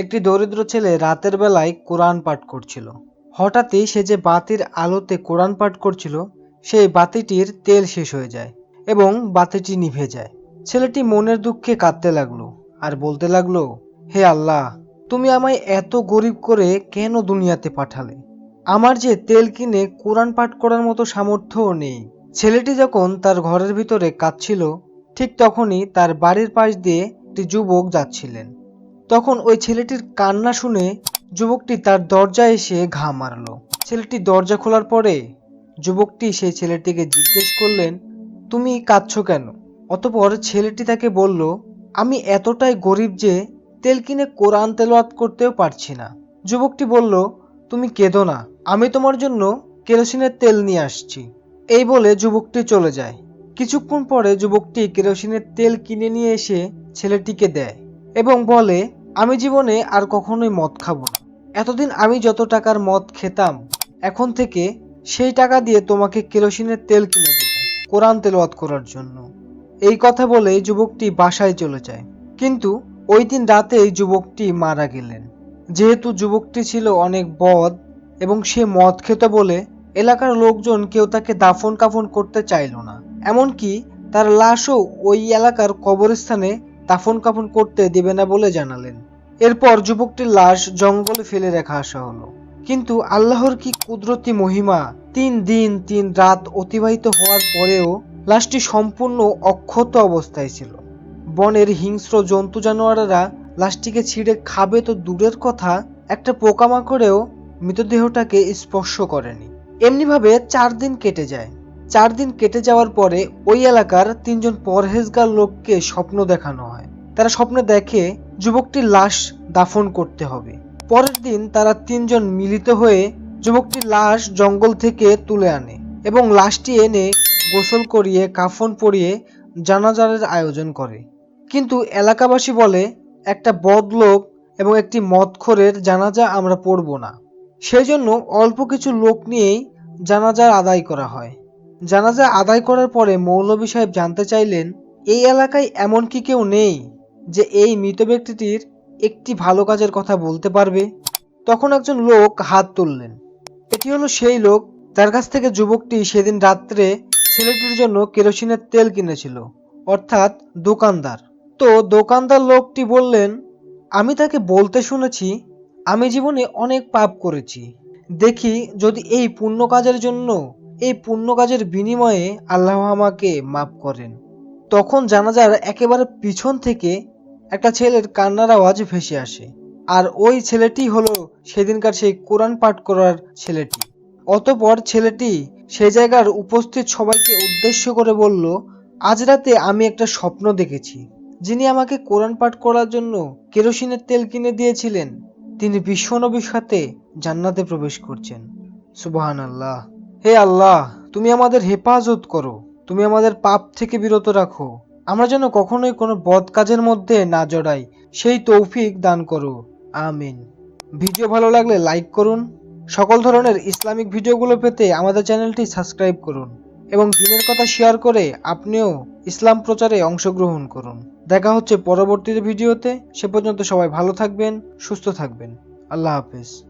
একটি দরিদ্র ছেলে রাতের বেলায় কোরআন পাঠ করছিল। হঠাৎই সে যে বাতির আলোতে কোরআন পাঠ করছিল, সেই বাতিটির তেল শেষ হয়ে যায় এবং বাতিটি নিভে যায়। ছেলেটি মনের দুঃখে কাঁদতে লাগল আর বলতে লাগল, হে আল্লাহ, তুমি আমায় এত গরিব করে কেন দুনিয়াতে পাঠালে? আমার যে তেল কিনে কোরআন পাঠ করার মতো সামর্থ্যও নেই। ছেলেটি যখন তার ঘরের ভিতরে কাঁদছিল, ঠিক তখনই তার বাড়ির পাশ দিয়ে একটি যুবক যাচ্ছিলেন। তখন ওই ছেলেটির কান্না শুনে যুবকটি তার দরজায় এসে ঘা মারলো। ছেলেটি দরজা খোলার পরে যুবকটি সেই ছেলেটিকে জিজ্ঞেস করলেন, তুমি কাঁদছো কেন? অতপর ছেলেটি তাকে বলল, আমি এতটাই গরিব যে তেল কিনে কোরআন তেলাওয়াত করতেও পারছি না। যুবকটি বলল, তুমি কেঁদো না, আমি তোমার জন্য কেরোসিনের তেল নিয়ে আসছি। এই বলে যুবকটি চলে যায়। কিছুক্ষণ পরে যুবকটি কেরোসিনের তেল কিনে নিয়ে এসে ছেলেটিকে দেয় এবং বলে আমি জীবনে আর কখনোই মদ খাব না। এতদিন আমি যত টাকার মদ খেতাম, এখন থেকে সেই টাকা দিয়ে তোমাকে কেরোসিনের তেল কিনে দেবো, কোরআন তেলাওয়াত করার জন্য। এই কথা বলে যুবকটি বাসায় চলে যায়। কিন্তু ওই দিন রাতেই যুবকটি মারা গেলেন। যেহেতু যুবকটি ছিল অনেক বদ এবং সে মদ খেত বলে এলাকার লোকজন কেউ তাকে দাফন কাফন করতে চাইল না। এমনকি তার লাশও ওই এলাকার কবরস্থানে দাফন কাফন করতে দেবে না বলে জানালেন। এরপর যুবকটির লাশ জঙ্গলে ফেলে রেখা আসা হলো। কিন্তু আল্লাহর কি কুদরতি মহিমা, তিন দিন তিন রাত অতিবাহিত হওয়ার পরেও লাশটি সম্পূর্ণ অক্ষত অবস্থায় ছিল। বনের হিংস্র জন্তু জানোয়ারেরা লাশটিকে ছিঁড়ে খাবে তো দূরের কথা, একটা পোকামাকড়েও মৃতদেহটাকে স্পর্শ করেনি। এমনিভাবে চার দিন কেটে যায়। চার দিন কেটে যাওয়ার পরে ওই এলাকার তিনজন পরহেজগার লোককে স্বপ্ন দেখানো হয়। তারা স্বপ্নে দেখে যুবকটির লাশ দাফন করতে হবে। পরের দিন তারা তিনজন মিলিত হয়ে যুবকটির লাশ জঙ্গল থেকে তুলে আনে এবং লাশটি এনে গোসল করিয়ে, কাফন পরিয়ে জানাজারের আয়োজন করে। কিন্তু এলাকাবাসী বলে, একটা বদলোক এবং একটি মদখোরের জানাজা আমরা পড়ব না। সেই জন্য অল্প কিছু লোক নিয়েই জানাজার আদায় করা হয়। জানাজা আদায় করার পরে মৌলভী সাহেব জানতে চাইলেন, এই এলাকায় এমন কি কেউ নেই যে এই মৃত ব্যক্তিটির একটি ভালো কাজের কথা বলতে পারবে? তখন একজন লোক হাত তুললেন। এটি হলো সেই লোক যার কাছ থেকে যুবকটি সেদিন রাত্রে ছেলেটির জন্য কেরোসিনের তেল কিনেছিল, অর্থাৎ দোকানদার। তো দোকানদার লোকটি বললেন, আমি তাকে বলতে শুনেছি, আমি জীবনে অনেক পাপ করেছি। দেখি যদি এই পুণ্য কাজের জন্য এই পুণ্য কাজের বিনিময়ে আল্লাহ আমাকে মাফ করেন। তখন জানাজার একেবারে পিছন থেকে একটা ছেলের কান্নার আওয়াজ ভেসে আসে। আর ওই ছেলেটি হলো সেদিনকার সেই কোরআন পাঠ করার ছেলেটি। অতপর ছেলেটি সে জায়গার উপস্থিত সবাইকে উদ্দেশ্য করে বলল, আজ রাতে আমি একটা স্বপ্ন দেখেছি। যিনি আমাকে কোরআন পাঠ করার জন্য কেরোসিনের তেল কিনে দিয়েছিলেন, তিনি বিশ্বনবীর সাথে জান্নাতে প্রবেশ করছেন। সুবাহান আল্লাহ হে আল্লাহ, তুমি আমাদের হেফাজত করো। তুমি আমাদের পাপ থেকে বিরত রাখো। আমরা যেন কখনোই কোনো বদ কাজের মধ্যে না জড়াই। সেই তৌফিক দান করো। আমিন। ভিডিও ভালো লাগলে লাইক করুন। সকল ধরনের ইসলামিক ভিডিওগুলো পেতে আমাদের চ্যানেলটি সাবস্ক্রাইব করুন এবং দিনের কথা শেয়ার করে আপনিও ইসলাম প্রচারে অংশগ্রহণ করুন। দেখা হচ্ছে পরবর্তী ভিডিওতে। সে পর্যন্ত সবাই ভালো থাকবেন, সুস্থ থাকবেন। আল্লাহ হাফেজ।